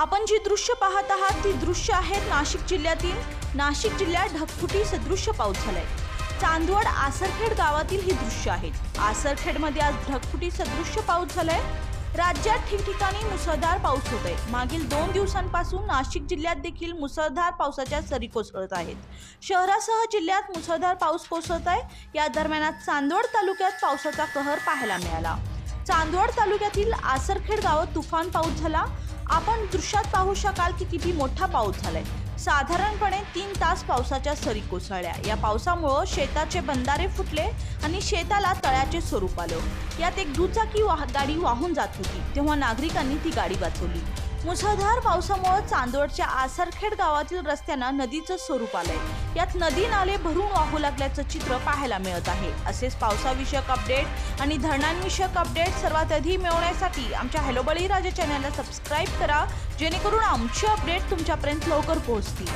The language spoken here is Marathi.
आपण जी दृश्य पाहत आहात ती दृश्य आहेत नाशिक जिल्ह्यातील. नाशिक जिल्ह्यात ढगफुटी सदृश्य पाऊस झालाय. चांदवड आसरखेड गावातील ही दृश्य आहेत आसरखेडमध्ये आज ढगफुटी सदृश्य पाऊस झालाय. राज्यात ठिकठिकाणी मुसळधार पाऊस होत आहे मागील दोन दिवसांपासून नाशिक जिल्ह्यात देखील मुसळधार पावसाच्या सरी कोसळत आहेत. शहरासह जिल्ह्यात मुसळधार पाऊस कोसळत आहे. या दरम्यान चांदवड तालुक्यात पावसाचा कहर पाहायला मिळाला. चांदवड तालुक्यातील आसरखेड गावात तुफान पाऊस झाला. आपण दृश्यात पाहू शकाल की किती मोठा पाऊस झालाय. साधारणपणे तीन तास पावसाच्या सरी कोसळल्या. या पावसामुळं शेताचे बंधारे फुटले आणि शेताला तळ्याचे स्वरूप आलं. यात एक दुचाकी वाह गाडी वाहून जात होती. तेव्हा नागरिकांनी ती गाडी वाचवली. मुसळधार पावसामुळे चांदवडच्या आसरखेड गावातील रस्त्यांना नदीचं स्वरूप आलंय. यात नदी नाले भरून वाहू लागल्याचं चित्र पाहायला मिळत आहे. असेच पावसाविषयक अपडेट आणि धरणांविषयक अपडेट सर्वात आधी मिळवण्यासाठी आमच्या हॅलो बळीराजा चॅनलला सबस्क्राईब करा. जेणेकरून आमचे अपडेट तुमच्यापर्यंत लवकर पोहोचतील.